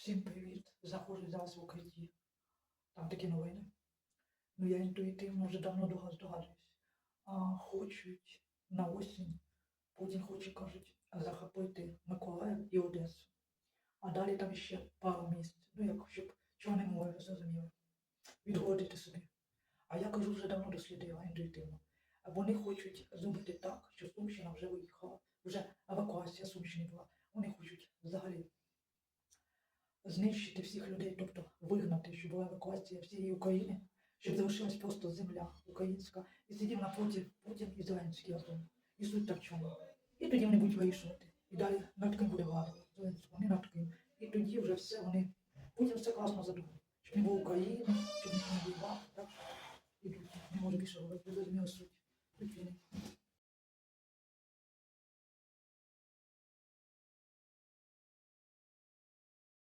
Всім привіт! Заходжу зараз в укритті. Там такі новини. Ну я інтуїтивно вже давно догад- здогадуюсь. А хочуть на осінь, Путін хоче, кажуть, захопити Миколаїв і Одесу. А далі там ще пару місць. Ну, як щоб Чорне море, ви зрозуміли. Відгодити собі. А я кажу, вже давно дослідила інтуїтивно. Вони хочуть зробити так, що Сумщина вже виїхала, вже евакуація Сумщини була. Вони знищити всіх людей, тобто вигнати, щоб була евакуація всієї України, щоб залишилась просто земля українська, і сидів напроти Путін і Зеленський разом. І суть так чому. І тоді вони будуть вирішувати. І далі над ким буде влада. Зеленського, не над ким. І тоді вже все вони. Путін все класно задумав. Щоб не було України, щоб не воював. Так що ідуть. Не може більше говорити, ви зрозуміли суть.